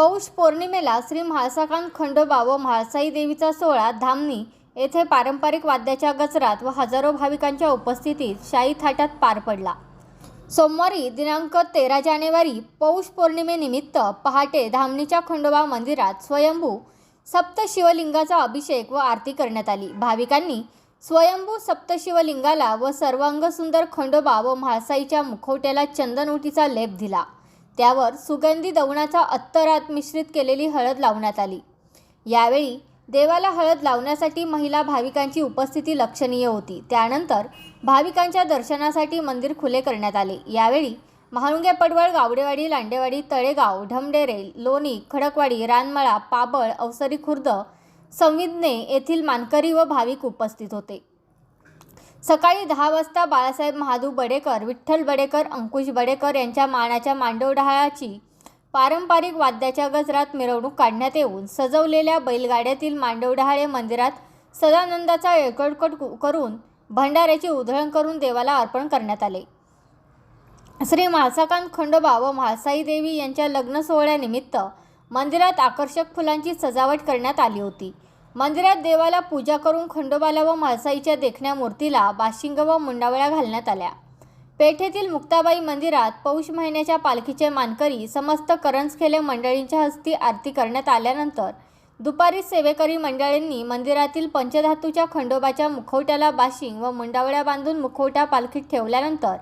पौष पौर्णिमेला श्री म्हाळसाकांत खंडोबा व म्हाळसाई देवीचा सोहळा धामणी येथे पारंपरिक वाद्याच्या गजरात व हजारो भाविकांच्या उपस्थितीत शाही थाटात पार पडला. सोमवारी दिनांक तेरा जानेवारी पौष पौर्णिमेनिमित्त पहाटे धामणीच्या खंडोबा मंदिरात स्वयंभू सप्तशिवलिंगाचा अभिषेक व आरती करण्यात आली. भाविकांनी स्वयंभू सप्तशिवलिंगाला व सर्वांगसुंदर खंडोबा व म्हाळसाईच्या मुखवट्याला चंदनउटीचा लेप दिला. त्यावर सुगंधी दवणाचा अत्तरात मिश्रित केलेली हळद लावण्यात आली. यावेळी देवाला हळद लावण्यासाठी महिला भाविकांची उपस्थिती लक्षणीय होती. त्यानंतर भाविकांच्या दर्शनासाठी मंदिर खुले करण्यात आले. यावेळी महाळुंगे पडवळ गावडेवाडी लांडेवाडी तळेगाव ढमडेरे लोणी खडकवाडी रानमळा पाबळ अवसरी खुर्द संविज्ञे येथील मानकरी व भाविक उपस्थित होते. सकाळी दहा वाजता बाळासाहेब महादू बडेकर विठ्ठल बडेकर अंकुश बडेकर यांच्या मानाच्या मांडवडहाळाची पारंपरिक वाद्याच्या गजरात मिरवणूक काढण्यात येऊन सजवलेल्या बैलगाड्यातील मांडवडहाळे मंदिरात सदानंदाचा एकटकट करून भंडाऱ्याची उधळण करून देवाला अर्पण करण्यात आले. श्री म्हाळसाकांत खंडोबा व म्हाळसाई देवी यांच्या लग्न सोहळ्यानिमित्त मंदिरात आकर्षक फुलांची सजावट करण्यात आली होती. मंदिरात देवाला पूजा करून खंडोबाला व म्हाळसाईच्या देखण्या मूर्तीला बाशिंग व मुंडावळ्या घालण्यात आल्या. पेठेतील मुक्ताबाई मंदिरात पौष महिन्याच्या पालखीचे मानकरी समस्त करंजखेले मंडळींच्या हस्ती आरती करण्यात आल्यानंतर दुपारी सेवेकरी मंडळींनी मंदिरातील पंचधातूच्या खंडोबाच्या मुखवट्याला बाशिंग व मुंडावळ्या बांधून मुखवटा पालखीत ठेवल्यानंतर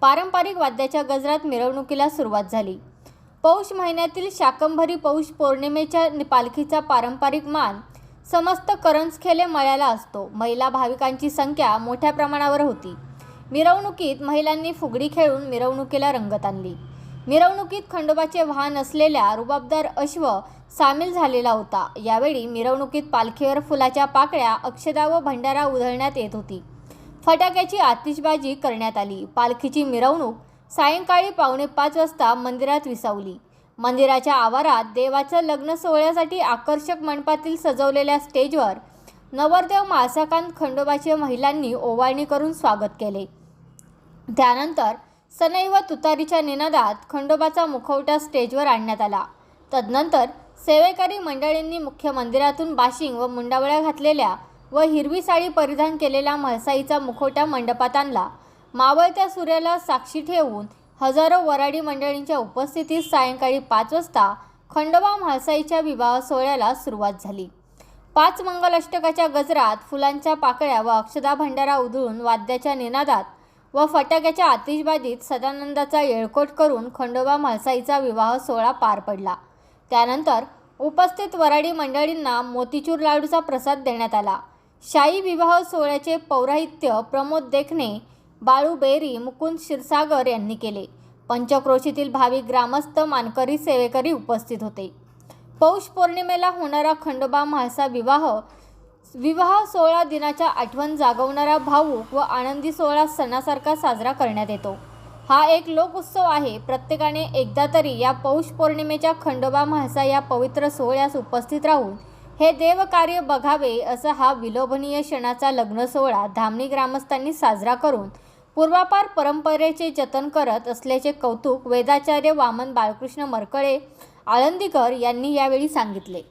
पारंपरिक वाद्याच्या गजरात मिरवणुकीला सुरुवात झाली. पौष महिन्यातील शाकंभरी पौष पौर्णिमेच्या पालखीचा पारंपरिक मान समस्त करंजखेले मळ्याला असतो. महिला भाविकांची संख्या मोठ्या प्रमाणावर होती. मिरवणुकीत महिलांनी फुगडी खेळून मिरवणुकीला रंगत आणली. मिरवणुकीत खंडोबाचे वाहन असलेल्या रुबाबदार अश्व सामील झालेला होता. यावेळी मिरवणुकीत पालखीवर फुलाच्या पाकळ्या अक्षदा व भंडारा उधळण्यात येत होती. फटाक्याची आतिषबाजी करण्यात आली. पालखीची मिरवणूक सायंकाळी पावणे पाच वाजता मंदिरात विसावली. मंदिराच्या आवारात देवाच्या लग्न सोहळ्यासाठी आकर्षक मंडपातील सजवलेल्या स्टेजवर नवरदेव माळसाकांत खंडोबाच्या महिलांनी ओवाळणी करून स्वागत केले. त्यानंतर सनई व तुतारीच्या निनादात खंडोबाचा मुखवटा स्टेजवर आणण्यात आला. तदनंतर सेवेकरी मंडळींनी मुख्य मंदिरातून बाशिंग व मुंडावळ्या घातलेल्या व हिरवी साडी परिधान केलेला म्हाळसाईचा मुखवटा मंडपात आणला. मावळत्या सूर्याला साक्षी ठेवून हजारो वराडी मंडळींच्या उपस्थितीत सायंकाळी पाच वाजता खंडोबा म्हाळसाईच्या विवाह सोहळ्याला सुरुवात झाली. पाच मंगल अष्टकाच्या गजरात फुलांच्या पाकळ्या व अक्षदा भंडारा उधळून वाद्याच्या निनादात व फटाक्याच्या आतिषबाजीत सदानंदाचा येळकोट करून खंडोबा म्हाळसाईचा विवाह सोहळा पार पडला. त्यानंतर उपस्थित वराडी मंडळींना मोतीचूर लाडूचा प्रसाद देण्यात आला. शाही विवाह सोहळ्याचे पौराहित्य प्रमोद देखणे बाळू बेरी मुकुंद क्षीरसागर यांनी केले. पंचक्रोशीतील भाविक ग्रामस्थ मानकरी सेवेकरी उपस्थित होते. पौष पौर्णिमेला होणारा खंडोबा म्हाळसा विवाह विवाह सोहळा दिनाच्या आठवण जागवणारा भाऊक व आनंदी सोहळा सणासारखा साजरा करण्यात येतो. हा एक लोकउत्सव आहे. प्रत्येकाने एकदा तरी या पौष पौर्णिमेच्या खंडोबा म्हाळसा या पवित्र सोहळ्यास उपस्थित राहून हे देवकार्य बघावे असा हा विलोभनीय क्षणाचा लग्न सोहळा धामणी ग्रामस्थांनी साजरा करून पूर्वापार परंपरेचे जतन करत असल्याचे कौतुक वेदाचार्य वामन बाळकृष्ण मरकळे आळंदीकर यांनी यावेळी सांगितले.